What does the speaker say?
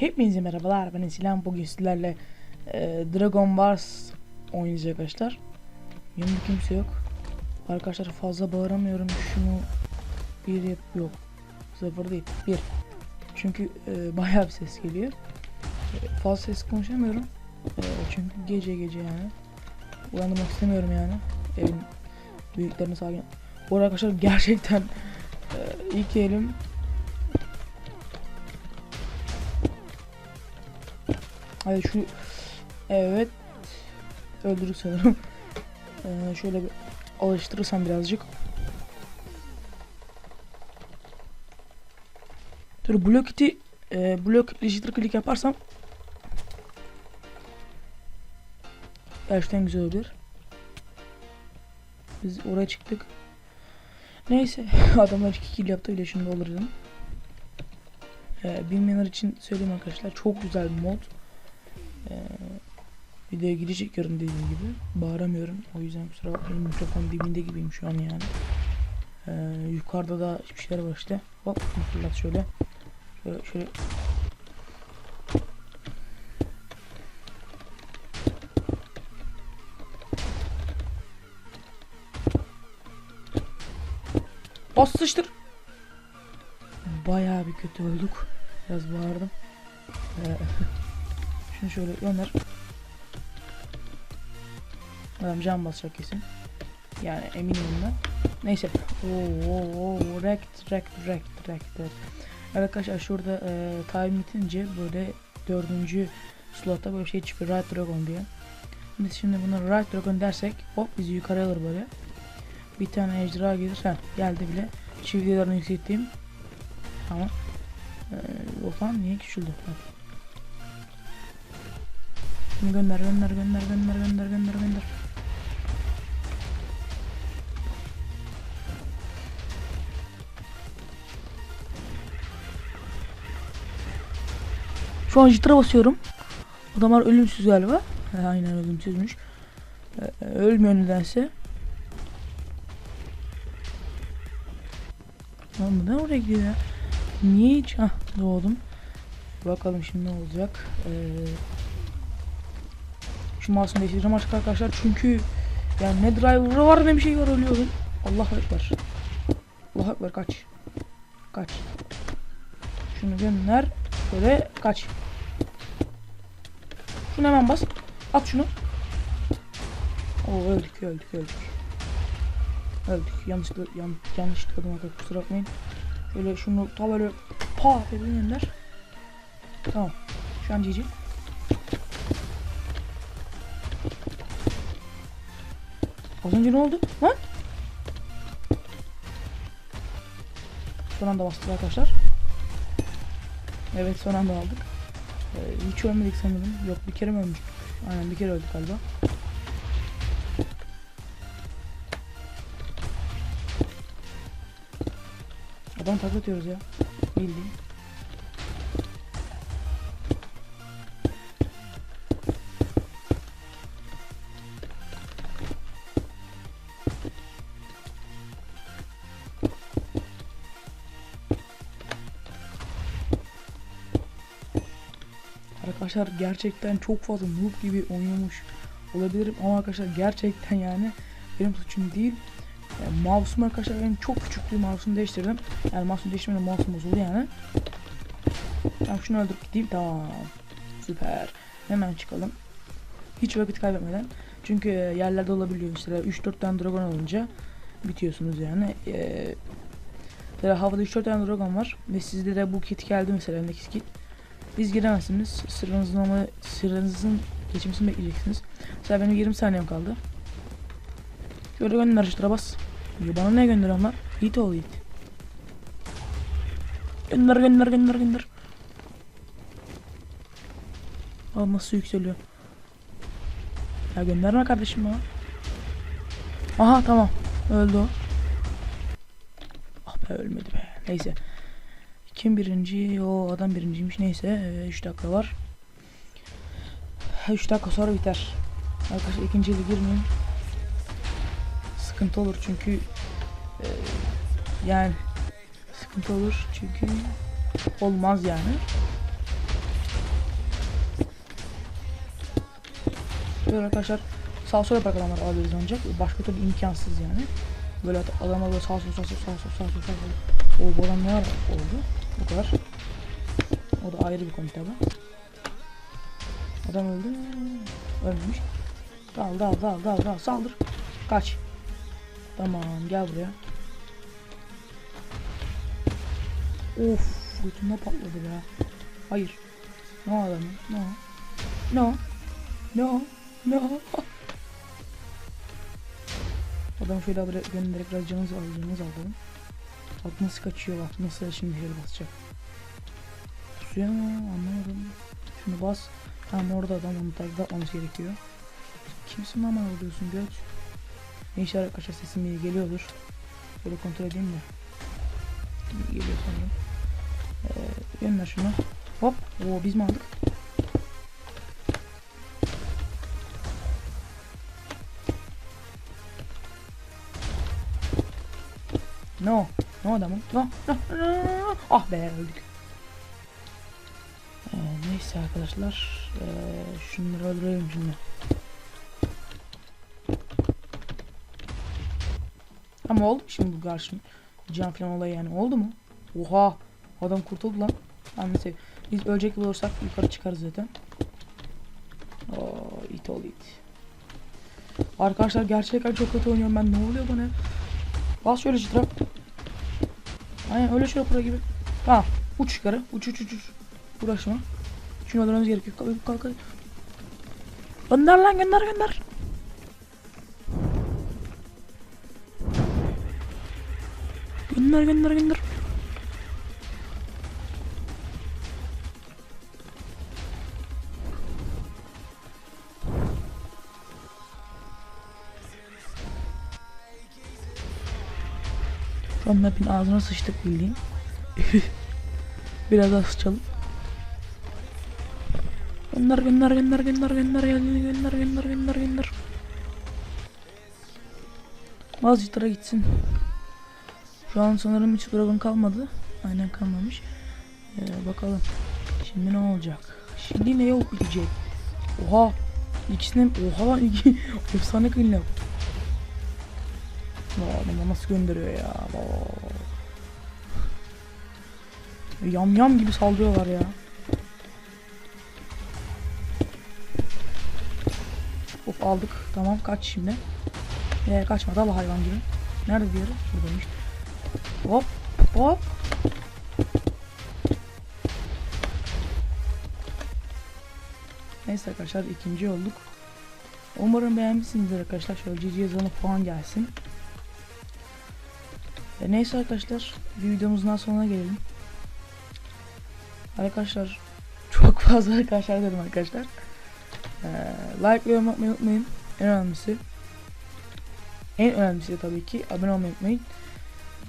Hepinize merhabalar ben Sinan bugün sizlerle e, Dragon Wars oynayacak arkadaşlar. Yanımda kimse yok. Arkadaşlar fazla bağıramıyorum. Şunu bir yap yok. Sıfır değil. Bir. Çünkü e, bayağı bir ses geliyor. E, Fazla ses konuşamıyorum. E, Çünkü gece gece yani. Uyandırmak istemiyorum yani Evin büyüklerine sakin Bu arkadaşlar gerçekten e, ilk elim Hadi şu evet öldürür sanırım. Ee, şöyle bir alıştırırsam birazcık. Dur blok iti e, blok digital click yaparsam gerçekten güzel olur. Biz oraya çıktık. Neyse adamlar 2 kill yaptı bile şimdi olur dedim. Ee, bilmeyenler için söyleyeyim arkadaşlar çok güzel bir mod. Ee, videoya giriş çekiyorum dediğim gibi. Bağıramıyorum. O yüzden kusura bakmayın mikrofon dibinde gibiyim şu an yani. Ee, yukarıda da hiçbir şeyler var işte. Hop fırlat şöyle. Şöyle şöyle. Bas sıçtır. Bayağı bir kötü olduk. Biraz bağırdım. Ee, Şunu şöyle gönder. Adam can basacak kesin. Yani eminim bundan. Neyse. Oo, oo, oo, rekt, rekt, rekt, rekt, rekt. Evet arkadaşlar şurada e, time bitince böyle dördüncü slotta böyle şey çıkıyor. Right Dragon diye. Biz şimdi buna Right Dragon dersek hop bizi yukarı alır böyle. Bir tane ejderha gelir. Ha geldi bile. Çivilerini yükselttiğim. Tamam. Ee, falan niye küçüldü? Şunu gönder gönder gönder gönder gönder gönder gönder. Şu an jitıra basıyorum. Adamlar ölümsüz galiba. Aynen ölümsüzmüş. Ee, ölmüyor nedense. Lan neden oraya gidiyor ya? Niye hiç? Hah doğdum. Bakalım şimdi ne olacak. Ee, şu mouse'unu değiştireceğim artık arkadaşlar çünkü yani ne driver'ı var ne bir şey var ölüyorum. Allah ekber. Allah ekber kaç. Kaç. Şunu gönder. Böyle kaç. Şunu hemen bas. At şunu. Oo öldük öldük öldük. Öldük. Yanlışlıkla yan, yanlış tıkladım arkadaşlar kusura bakmayın. Şöyle şunu ta böyle pa dedim gönder. Tamam. Şu an GG. Az önce ne oldu? Ha? Son anda bastık arkadaşlar. Evet son anda aldık. Ee, hiç ölmedik sanırım. Yok bir kere mi ölmüştük? Aynen bir kere öldük galiba. Adam takla ya. Bildiğin. Arkadaşlar gerçekten çok fazla noob gibi oynuyormuş olabilirim ama arkadaşlar gerçekten yani benim suçum değil. Yani mouse'um arkadaşlar benim çok küçük bir mouse'umu değiştirdim. Yani mouse'umu değiştirmedim mouse'um bozuldu yani. Tamam şunu öldürüp gideyim. Tamam. Süper. Hemen çıkalım. Hiç vakit kaybetmeden. Çünkü yerlerde olabiliyor mesela 3-4 tane dragon alınca bitiyorsunuz yani. Mesela havada 3-4 tane dragon var ve sizde de bu kit geldi mesela eldeki kit. Biz giremezsiniz. Sıranızın ama sıranızın geçmesini bekleyeceksiniz. Mesela benim 20 saniyem kaldı. Şöyle gönder şu bas. Ya bana ne gönderiyorsun lan? Yiğit ol Yiğit. Gönder gönder gönder gönder. Aa nasıl yükseliyor. Ya gönderme kardeşim ya. Aha tamam. Öldü o. Ah be ölmedi be. Neyse. Kim birinci? O adam birinciymiş. Neyse 3 dakika var. 3 dakika sonra biter. Arkadaşlar ikinci girmeyeyim. Sıkıntı olur çünkü e, yani sıkıntı olur çünkü olmaz yani. Böyle arkadaşlar sağ sola yaparak adamlar alabiliriz ancak başka türlü imkansız yani. Böyle adamlar böyle sağ sol sağ sol sağ sol sağ sol sağ sol. O bu adam ne oldu? Bu kadar. O da ayrı bir konu tabi. Adam öldü? Ölmemiş. Dal dal dal dal dal saldır. Kaç. Tamam gel buraya. Of götüme patladı be. Hayır. Ne o adamın? Ne o? Ne o? Ne o? Ne o? Adam şöyle göndererek biraz canınızı al, canınızı alalım. Bak nasıl kaçıyor bak, nasıl şimdi şöyle basacak. Pusuya mı? Anlamadım. Şunu bas. Tamam orada adam onu takip atmamız gerekiyor. Kimsin bana oluyorsun göç? İşler arkadaşlar sesim iyi geliyordur. Böyle kontrol edeyim de. Geliyor sanırım. Ee, gönder şunu. Hop. Oo biz mi aldık? No. No adamım. No. No. no. Ah be öldük. Ee, neyse arkadaşlar. Ee, şunları öldürelim şimdi. Ama oldu mu şimdi bu karşım? Can falan olayı yani oldu mu? Oha. Adam kurtuldu lan. Neyse. Biz ölecek olursak yukarı çıkarız zaten. Oo, it ol it. Arkadaşlar gerçekten çok kötü oynuyorum ben. Ne oluyor bana? Bas şöyle çıtıra. Aynen öyle şöyle pro gibi. Tamam. Uç yukarı. Uç uç uç uç. Uğraşma. Şunu öldürmemiz gerekiyor. Kalk kalk kalk. Gönder lan gönder gönder. Gönder gönder gönder. An map'in ağzına sıçtık bildiğin. Biraz daha sıçalım. Gönder gönder gönder gönder gönder gönder gönder gönder gönder. Bazıcıklara gitsin. Şu an sanırım hiç dragon kalmadı. Aynen kalmamış. Ee, bakalım. Şimdi ne olacak? Şimdi ne yok gidecek? Oha. İkisine oha lan iki efsane clean up. Vay adamı nasıl gönderiyor ya. Vay. Yam yam gibi saldırıyorlar ya. Of aldık. Tamam kaç şimdi. Ee, kaçma dal hayvan gibi. Nerede diğeri? Şuradaymış. Hop hop. Neyse arkadaşlar ikinci olduk. Umarım beğenmişsinizdir arkadaşlar. Şöyle yazanı puan gelsin. E neyse arkadaşlar videomuzun sonuna gelelim. Arkadaşlar çok fazla arkadaşlar dedim arkadaşlar. Ee, like ve yorum unutmayın. En önemlisi. En önemlisi tabii ki abone olmayı unutmayın.